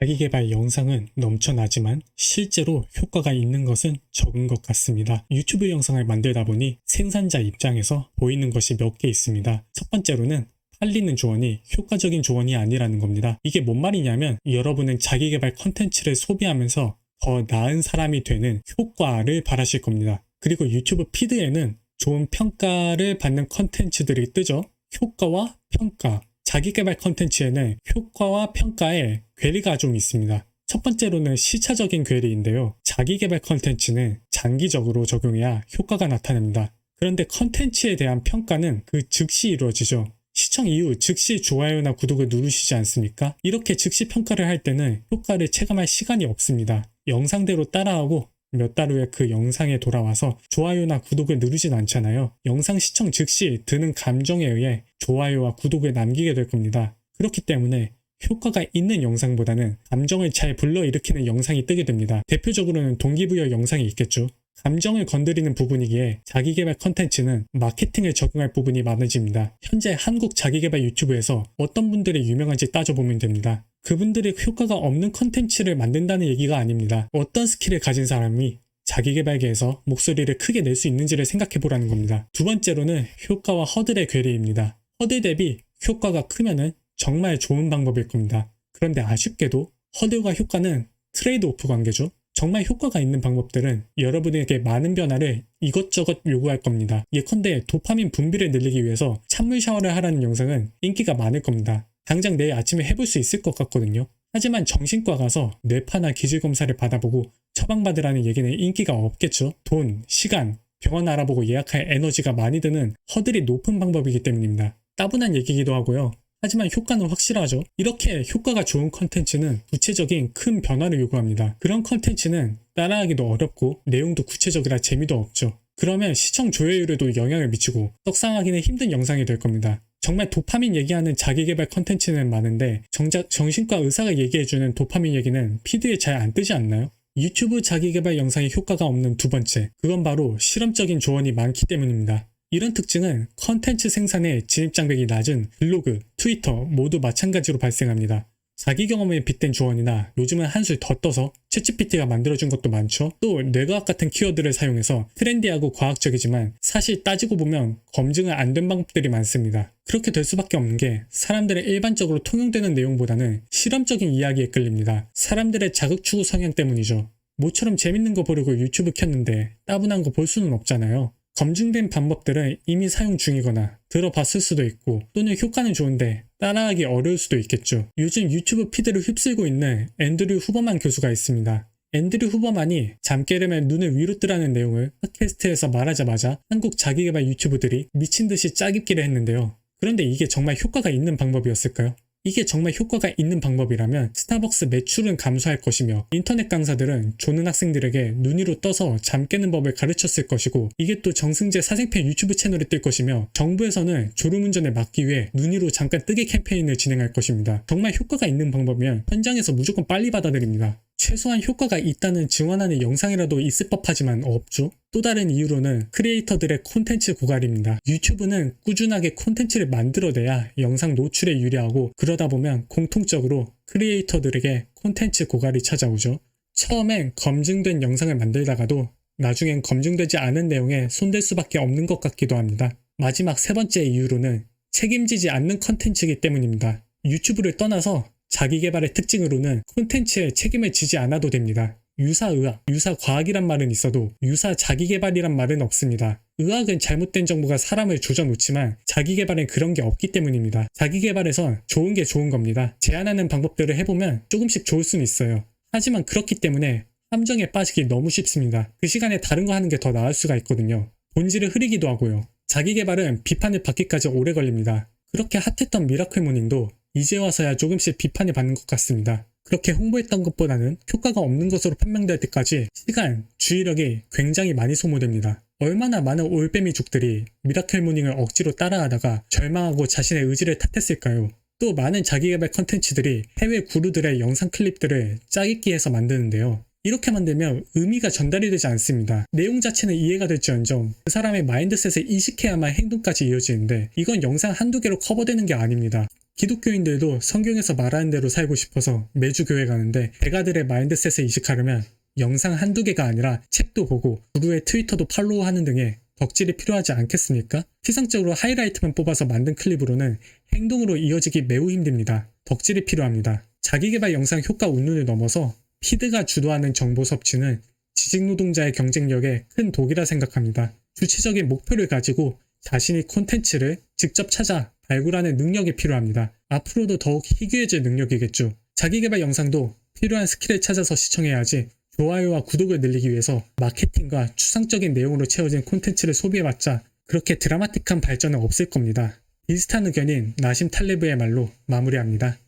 자기개발 영상은 넘쳐나지만 실제로 효과가 있는 것은 적은 것 같습니다. 유튜브 영상을 만들다 보니 생산자 입장에서 보이는 것이 몇 개 있습니다. 첫 번째로는 팔리는 조언이 효과적인 조언이 아니라는 겁니다. 이게 뭔 말이냐면 여러분은 자기개발 컨텐츠를 소비하면서 더 나은 사람이 되는 효과를 바라실 겁니다. 그리고 유튜브 피드에는 좋은 평가를 받는 컨텐츠들이 뜨죠. 효과와 평가. 자기개발 컨텐츠에는 효과와 평가에 괴리가 좀 있습니다. 첫 번째로는 시차적인 괴리인데요. 자기개발 컨텐츠는 장기적으로 적용해야 효과가 나타납니다. 그런데 컨텐츠에 대한 평가는 그 즉시 이루어지죠. 시청 이후 즉시 좋아요나 구독을 누르시지 않습니까? 이렇게 즉시 평가를 할 때는 효과를 체감할 시간이 없습니다. 영상대로 따라하고 몇 달 후에 그 영상에 돌아와서 좋아요나 구독을 누르진 않잖아요. 영상 시청 즉시 드는 감정에 의해 좋아요와 구독을 남기게 될 겁니다. 그렇기 때문에 효과가 있는 영상보다는 감정을 잘 불러일으키는 영상이 뜨게 됩니다. 대표적으로는 동기부여 영상이 있겠죠. 감정을 건드리는 부분이기에 자기개발 컨텐츠는 마케팅을 적용할 부분이 많아집니다. 현재 한국 자기개발 유튜브에서 어떤 분들이 유명한지 따져보면 됩니다. 그분들이 효과가 없는 컨텐츠를 만든다는 얘기가 아닙니다. 어떤 스킬을 가진 사람이 자기개발계에서 목소리를 크게 낼 수 있는지를 생각해 보라는 겁니다. 두 번째로는 효과와 허들의 괴리입니다. 허들 대비 효과가 크면은 정말 좋은 방법일 겁니다. 그런데 아쉽게도 허들과 효과는 트레이드 오프 관계죠. 정말 효과가 있는 방법들은 여러분에게 많은 변화를 이것저것 요구할 겁니다. 예컨대 도파민 분비를 늘리기 위해서 찬물 샤워를 하라는 영상은 인기가 많을 겁니다. 당장 내일 아침에 해볼 수 있을 것 같거든요. 하지만 정신과 가서 뇌파나 기질 검사를 받아보고 처방받으라는 얘기는 인기가 없겠죠. 돈, 시간, 병원 알아보고 예약할 에너지가 많이 드는 허들이 높은 방법이기 때문입니다. 따분한 얘기기도 하고요. 하지만 효과는 확실하죠. 이렇게 효과가 좋은 컨텐츠는 구체적인 큰 변화를 요구합니다. 그런 컨텐츠는 따라하기도 어렵고 내용도 구체적이라 재미도 없죠. 그러면 시청 조회율에도 영향을 미치고 떡상하기는 힘든 영상이 될 겁니다. 정말 도파민 얘기하는 자기개발 컨텐츠는 많은데 정작 정신과 의사가 얘기해주는 도파민 얘기는 피드에 잘 안 뜨지 않나요? 유튜브 자기개발 영상에 효과가 없는 두 번째, 그건 바로 실험적인 조언이 많기 때문입니다. 이런 특징은 컨텐츠 생산에 진입장벽이 낮은 블로그, 트위터 모두 마찬가지로 발생합니다. 자기 경험에 빗댄 조언이나 요즘은 한술 더 떠서 챗GPT가 만들어준 것도 많죠. 또 뇌과학 같은 키워드를 사용해서 트렌디하고 과학적이지만 사실 따지고 보면 검증은 안 된 방법들이 많습니다. 그렇게 될 수밖에 없는 게 사람들의 일반적으로 통용되는 내용보다는 실험적인 이야기에 끌립니다. 사람들의 자극 추구 성향 때문이죠. 모처럼 재밌는 거 보려고 유튜브 켰는데 따분한 거 볼 수는 없잖아요. 검증된 방법들은 이미 사용 중이거나 들어봤을 수도 있고 또는 효과는 좋은데 따라하기 어려울 수도 있겠죠. 요즘 유튜브 피드를 휩쓸고 있는 앤드류 후버만 교수가 있습니다. 앤드류 후버만이 잠 깨려면 눈을 위로 뜨라는 내용을 팟캐스트에서 말하자마자 한국 자기개발 유튜브들이 미친 듯이 짜깁기를 했는데요. 그런데 이게 정말 효과가 있는 방법이었을까요? 이게 정말 효과가 있는 방법이라면 스타벅스 매출은 감소할 것이며 인터넷 강사들은 조는 학생들에게 눈 위로 떠서 잠 깨는 법을 가르쳤을 것이고 이게 또 정승재 사생팬 유튜브 채널에 뜰 것이며 정부에서는 졸음운전을 막기 위해 눈 위로 잠깐 뜨기 캠페인을 진행할 것입니다. 정말 효과가 있는 방법이면 현장에서 무조건 빨리 받아들입니다. 최소한 효과가 있다는 증언하는 영상이라도 있을 법하지만 없죠. 또 다른 이유로는 크리에이터들의 콘텐츠 고갈입니다. 유튜브는 꾸준하게 콘텐츠를 만들어내야 영상 노출에 유리하고 그러다 보면 공통적으로 크리에이터들에게 콘텐츠 고갈이 찾아오죠. 처음엔 검증된 영상을 만들다가도 나중엔 검증되지 않은 내용에 손댈 수밖에 없는 것 같기도 합니다. 마지막 세 번째 이유로는 책임지지 않는 컨텐츠이기 때문입니다. 유튜브를 떠나서 자기 개발의 특징으로는 콘텐츠에 책임을 지지 않아도 됩니다. 유사 의학, 유사 과학이란 말은 있어도 유사 자기 개발이란 말은 없습니다. 의학은 잘못된 정보가 사람을 조져놓지만 자기 개발엔 그런 게 없기 때문입니다. 자기 개발에선 좋은 게 좋은 겁니다. 제안하는 방법들을 해보면 조금씩 좋을 수는 있어요. 하지만 그렇기 때문에 함정에 빠지기 너무 쉽습니다. 그 시간에 다른 거 하는 게 더 나을 수가 있거든요. 본질을 흐리기도 하고요. 자기 개발은 비판을 받기까지 오래 걸립니다. 그렇게 핫했던 미라클 모닝도 이제 와서야 조금씩 비판을 받는 것 같습니다. 그렇게 홍보했던 것보다는 효과가 없는 것으로 판명될 때까지 시간, 주의력이 굉장히 많이 소모됩니다. 얼마나 많은 올빼미족들이 미라클 모닝을 억지로 따라하다가 절망하고 자신의 의지를 탓했을까요? 또 많은 자기개발 컨텐츠들이 해외 구루들의 영상 클립들을 짜깁기해서 만드는데요. 이렇게 만들면 의미가 전달이 되지 않습니다. 내용 자체는 이해가 될지언정 그 사람의 마인드셋을 이식해야만 행동까지 이어지는데 이건 영상 한두 개로 커버되는 게 아닙니다. 기독교인들도 성경에서 말하는 대로 살고 싶어서 매주 교회 가는데 대가들의 마인드셋에 이식하려면 영상 한두 개가 아니라 책도 보고 구루의 트위터도 팔로우하는 등의 덕질이 필요하지 않겠습니까? 피상적으로 하이라이트만 뽑아서 만든 클립으로는 행동으로 이어지기 매우 힘듭니다. 덕질이 필요합니다. 자기개발 영상 효과 운운을 넘어서 피드가 주도하는 정보 섭취는 지식 노동자의 경쟁력에 큰 독이라 생각합니다. 구체적인 목표를 가지고 자신이 콘텐츠를 직접 찾아 발굴하는 능력이 필요합니다. 앞으로도 더욱 희귀해질 능력이겠죠. 자기개발 영상도 필요한 스킬을 찾아서 시청해야지 좋아요와 구독을 늘리기 위해서 마케팅과 추상적인 내용으로 채워진 콘텐츠를 소비해봤자 그렇게 드라마틱한 발전은 없을 겁니다. 비슷한 의견인 나심 탈레브의 말로 마무리합니다.